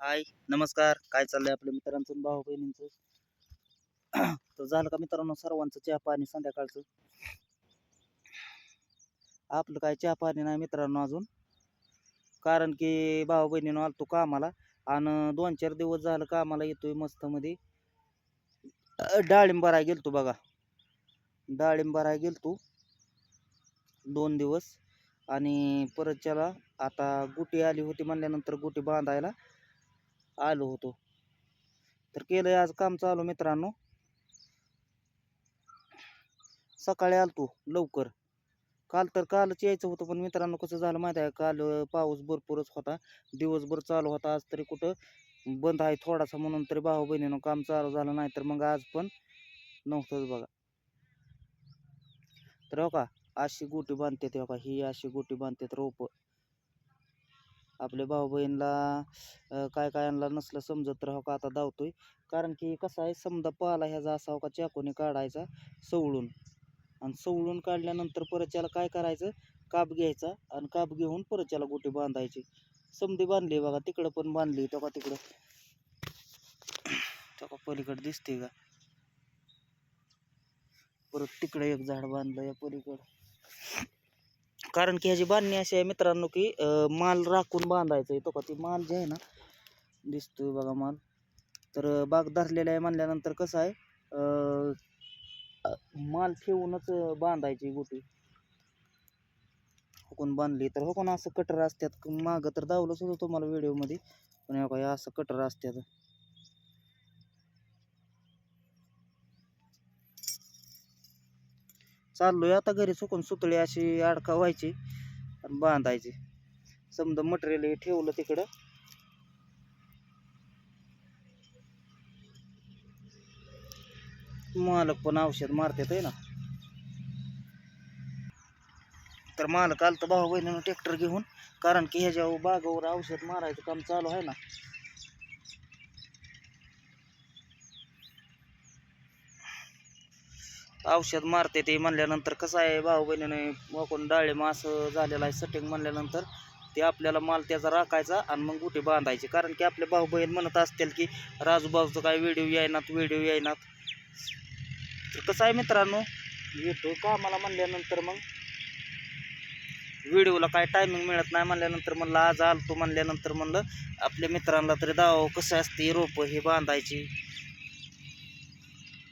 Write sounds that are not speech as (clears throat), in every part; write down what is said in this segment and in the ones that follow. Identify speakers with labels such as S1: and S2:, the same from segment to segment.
S1: हाय नमस्कार. काय चाललंय आपल्या मित्रांचं भाऊ बहिणींचं? (clears throat) तर झालं का मित्रांनो सर्वांचं चहा पाणी संध्याकाळचं? आपलं काय चहा पाणी नाही मित्रांनो अजून. कारण की भाऊ बहिणीनं आलतो कामाला आणि दोन चार दिवस झालं कामाला येतोय मस्त मध्ये डाळिंब भराय गेलतो बघा. डाळिंब भराय गेलतो. दोन दिवस. आणि परत त्याला आता गुटी आली होती म्हणल्यानंतर गुटी बांधायला. आलो होतो. तर केलंय आज काम चालू मित्रांनो. सकाळी आलतो लवकर. काल तर कालच यायचं होतं पण मित्रांनो कसं झालं माहिती आहे काल पाऊस भरपूरच होता. दिवसभर चालू होता आज तरी कुठं बंद आहे थोडासा म्हणून तरी भाऊ बहिणीनं काम चालू झालं नाही तर मग आज पण नव्हतंच बघा. तर हो का अशी गोटी बांधतात हो का? ही अशी गोटी बांधतात रोप. आपल्या भाऊ बहिणीला काय काय आणला नसलं समजत तर हो का आता धावतोय. कारण की कसं आहे समजा पाला ह्याचा असा हो का चाकूने काढायचा सवळून. आणि सवळून काढल्यानंतर परत त्याला काय करायचं? काप घ्यायचा आणि काप घेऊन परत त्याला गोटी बांधायची. समधी बांधली बघा तिकडं पण बांधली तो का तिकडं. तो का पलीकडे दिसते का? परत तिकडे एक झाड बांधलं या पलीकडं. कारण की ह्याची बांधणी अशी आहे मित्रांनो की माल राखून बांधायचं आहे तो का ती माल जे आहे ना दिसतोय बघा माल. तर बाग धरलेला आहे म्हणल्यानंतर कसं आहे माल ठेवूनच बांधायची गोटी. हुकून बांधली. तर हुकून असं कटर असतात मागं तर दावलंच होतं तुम्हाला व्हिडिओमध्ये पण या काय हे असं कटर असतात चाललोय. आता घरी चुकून सुतळी अशी अडका व्हायची आणि बांधायची. समजा मटेरियल ठेवलं तिकडं. मालक पण औषध मारतात आहे ना? तर मालक आलं तर भाऊ बहिणीनं ट्रॅक्टर घेऊन. कारण की ह्याच्या बागावर औषध मारायचं काम चालू आहे ना. औषध मारते ते म्हणल्यानंतर कसं आहे भाऊ बहिणीने वाकून डाळे असं झालेलं आहे सटिंग म्हणल्यानंतर ते आपल्याला माल त्याचा राखायचा आणि मग गुटी बांधायची. कारण की आपले भाऊ बहीण म्हणत असतील की राजूबाजूचं काय व्हिडिओ येईनात व्हिडिओ येईनात. तर कसं आहे मित्रांनो येतो कामाला म्हणल्यानंतर मग व्हिडिओला काय टायमिंग मिळत नाही म्हणल्यानंतर म्हणलं आज आलतो म्हणल्यानंतर म्हणलं आपल्या मित्रांना तरी दाव हो, कसं असते रोपं हे बांधायची.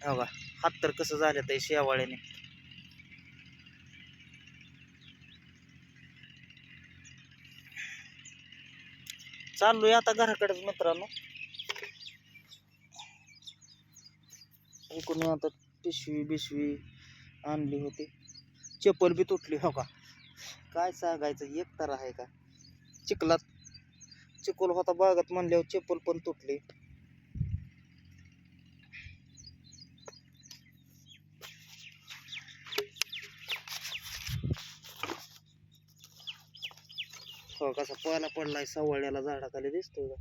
S1: हो का? हात तर कसं झालं ते शेवाळ्याने. चाललोय आता घराकडेच मित्रांनो. इकडून आता पिशवी बिशवी आणली होती. चप्पल बी तुटली हो का? काय सांगायचं एक तर आहे का? चिखलात चिखल होता बागात म्हणल्यावर चप्पल पण तुटली. हो कसा पाला पडलाय सवळ्याला झाडाखाली दिसतोय का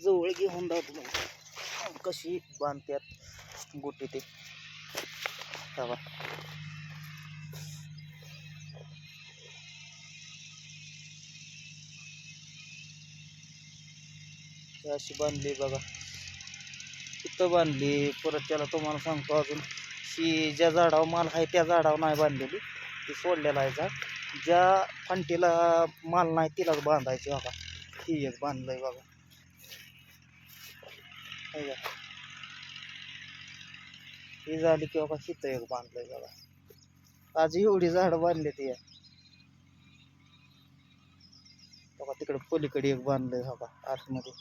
S1: जवळ घेऊन जातो मग. कशी बांधत्यात गोटी ते. बघा. अशी बांधली बघा. इथं बांधली परत त्याला तुम्हाला सांगतो अजून. शी ज्या झाडावर माल आहे त्या झाडावर नाही बांधलेली. ती सोडलेला आहे झाड. ज्या फांटीला माल नाही तिलाच बांधायची बघा ही एक बांधलंय बघा. का ही झाली की बघा हिथं एक बांधलंय बघा आज एवढी झाडं बांधली ती. बघा तिकडे पलीकडे एक बांधलंय बघा आतमध्ये.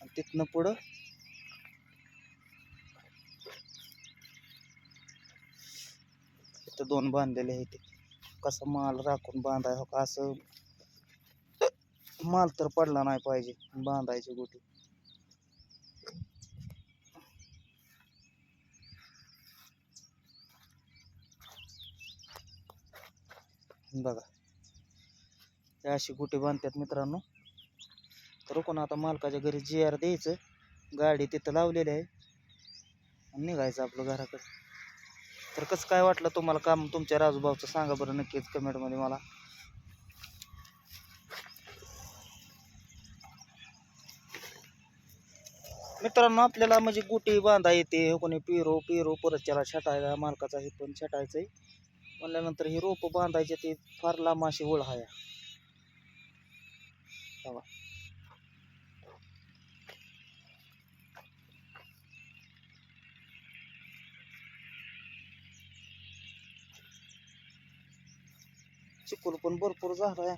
S1: आणि तिथनं पुढं फक्त दोन बांधलेले आहेत. कसं कसा माल राखून बांधाय हो का असं माल तर पडला नाही पाहिजे बांधायची गोटी. बघा. अशी गुटी बांधतात मित्रांनो. तर कोण आता मालकाच्या घरी जी आर द्यायचं गाडी तिथं लावलेली आहे. आणि निघायचं आपलं घराकडे. तर कसं काय वाटलं तुम्हाला काम तुमच्या राजूभावचं सांगा बरं नक्कीच कमेंटमध्ये मला. मित्रांनो आपल्याला म्हणजे गुटी बांधा येते कोणी पिरो पिरो परत त्याला छटायला मालकाचा हे पण छटायचंय. आहे म्हणल्यानंतर ही रोपं बांधायची ते फार लांब अशी ओळ आहे. चिकूल पण भरपूर झाड आहे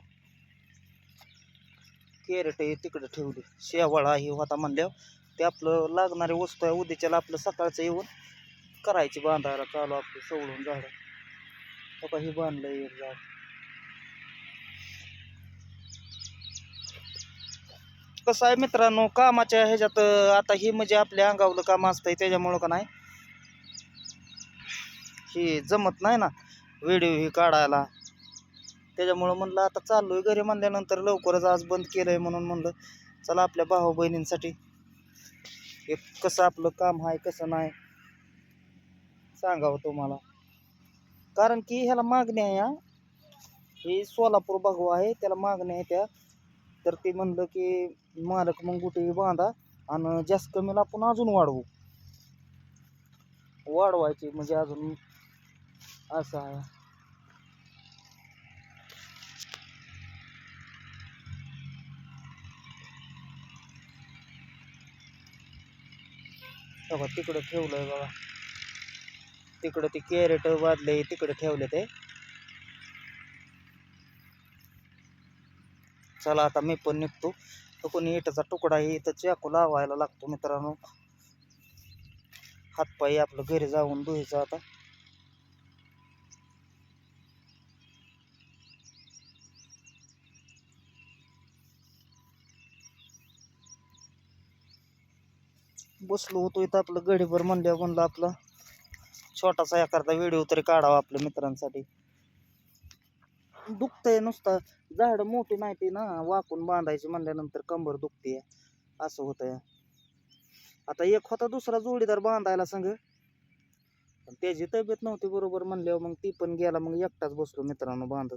S1: कॅरेट हे तिकडे ठेवली. शेवाळा ही होता म्हणल्यावर ते आपलं लागणारी वस्तू आहे उद्याच्याला आपलं सकाळचं येऊन करायची बांधायला चालू आपलं सोडून झाड. बघा ही बांधलं एक झाड. कसं आहे मित्रांनो कामाच्या ह्याच्यात आता ही म्हणजे आपल्या अंगावलं काम असतंय त्याच्यामुळं का नाही? ही जमत नाही ना व्हिडिओ ही काढायला. त्याच्यामुळं म्हणलं आता चाललोय घरी म्हणल्यानंतर लवकरच आज बंद केलंय म्हणून म्हणलं चला आपल्या भाऊ बहिणींसाठी. हे कसं आपलं काम आहे कसं नाही सांगावं तुम्हाला. कारण की ह्याला मागणी आहे हा. सोलापूर भाऊ आहे त्याला मागणी आहे त्या. तर ते म्हणलं की मालक मग कुठे बांधा आणि जास्त कमीला आपण अजून वाढवू. वाढवायची म्हणजे अजून असं आहे. बघा तिकडं ठेवलंय बघा. तिकडं ते कॅरेट वाजले तिकडं ठेवले ते. चला आता मी पण निघतो. तो कोणी इटाचा तुकडा आहे इथं चाकू लावायला लागतो मित्रांनो. हातपाय आपलं घरी जाऊन धुयचं आता. बसलो होतो इथं आपलं गडीभर म्हणल्यावर म्हणलं आपला छोटासा एखादा व्हिडिओ तरी काढावा आपल्या मित्रांसाठी. दुखतंय नुसतं. झाड मोठी माहिती ना वाकून बांधायची म्हणल्यानंतर कंबर दुखते असं होतंय. आता एक होता दुसरा जोडीदार बांधायला संग. पण त्याची तब्येत नव्हती बरोबर म्हणल्यावर मग ती पण गेला मग एकटाच बसलो मित्रांनो बांधत.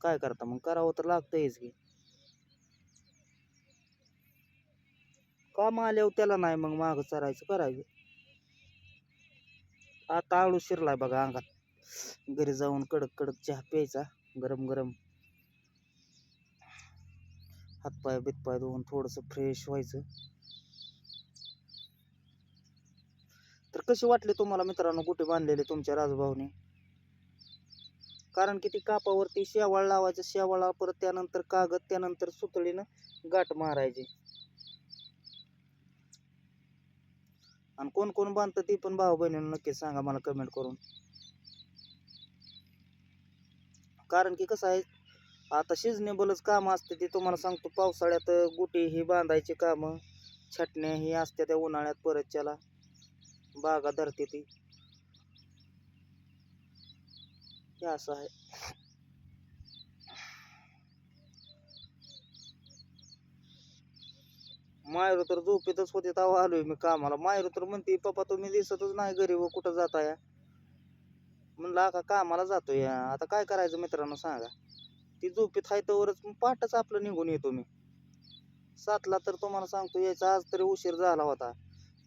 S1: काय करता मग? करावं तर लागतंयच की. काम आल्यावर त्याला नाही मग माग चरायचं करायचं. आता आळू शिरलाय बघा अंगात. घरी जाऊन कडक कडक चहा प्यायचा गरम गरम. हातपाय बितपाय धुवून थोडस फ्रेश व्हायचं. तर कशी वाटली तुम्हाला मित्रांनो कुठे बांधलेले तुमच्या राजभाऊने कारण की ती कापावरती शेवाळ लावायचं शेवाळा परत त्यानंतर कागद त्यानंतर सुतळीनं गाठ मारायची. आणि कोण कोण बांधतं ती पण भाऊ बहिणींना नक्कीच सांगा मला कमेंट करून. कारण की कसं आहे आता सिजनेबलच काम असते ते तुम्हाला सांगतो पावसाळ्यात गुटी ही बांधायची कामं छटण्या ही असते त्या उन्हाळ्यात परत त्याला बागा धरते ती. हे असं आहे. मायरू तर झोपेतच होते तेव्हा आलोय मी कामाला. मायरू तर म्हणते पप्पा तुम्ही दिसतच नाही घरी व कुठं जाताय? म्हणलं आता कामाला जातोय. आता काय करायचं मित्रांनो सांगा. ती झोपेत आहे तोवरच पहाटच आपलं निघून येतो मी. सातला तर तुम्हाला सांगतो यायचा आज तरी उशीर झाला होता.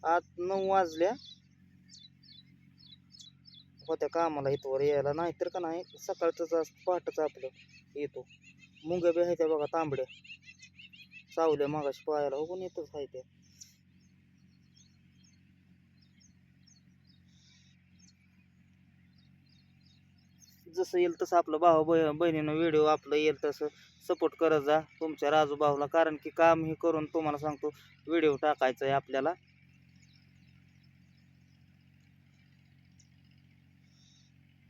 S1: आज नऊ वाजल्या. होत्या कामाला इथवर यायला. नाही तर का नाही सकाळचंच आज पहाटच आपलं येतो. मुंग्या बी आहे त्या बघा तांबड्या. चावल्या मागाशी पायाला हो पण येतच आहे त्या जसं येईल तसं आपलं भाऊ बहिणीनं व्हिडिओ आपलं येईल तसं सपोर्ट करत जा तुमच्या राजू भाऊला. कारण की काम हे करून तुम्हाला सांगतो व्हिडिओ टाकायचा आहे आपल्याला.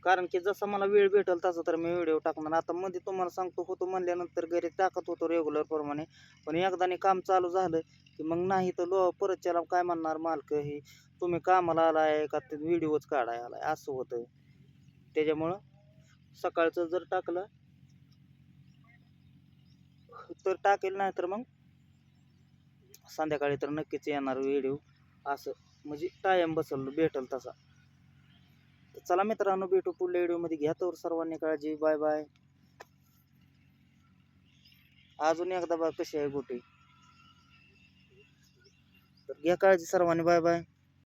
S1: कारण की जसं मला वेळ भेटेल तसं तर मी व्हिडिओ टाकणार. आता मध्ये तुम्हाला सांगतो होतो म्हणल्यानंतर घरी टाकत होतो रेग्युलर प्रमाणे. पण एकदाने काम चालू झालं की मग नाही तर लो परत त्याला काय म्हणणार मालक हे तुम्ही कामाला आलाय का ते व्हिडिओच काढाय आलाय? असं होतं. त्याच्यामुळं सकाळचं जर टाकलं तर टाकेल नाही तर मग संध्याकाळी तर नक्कीच येणार व्हिडिओ असं. म्हणजे टायम बसल भेटल तसा. चला मित्रांनो भेटू पुढल्या व्हिडिओमध्ये. घ्या तर सर्वांनी काळजी. Bye bye. अजून एकदा बघ कशी आहे गोटी. तर घ्या काळजी सर्वांनी. Bye bye.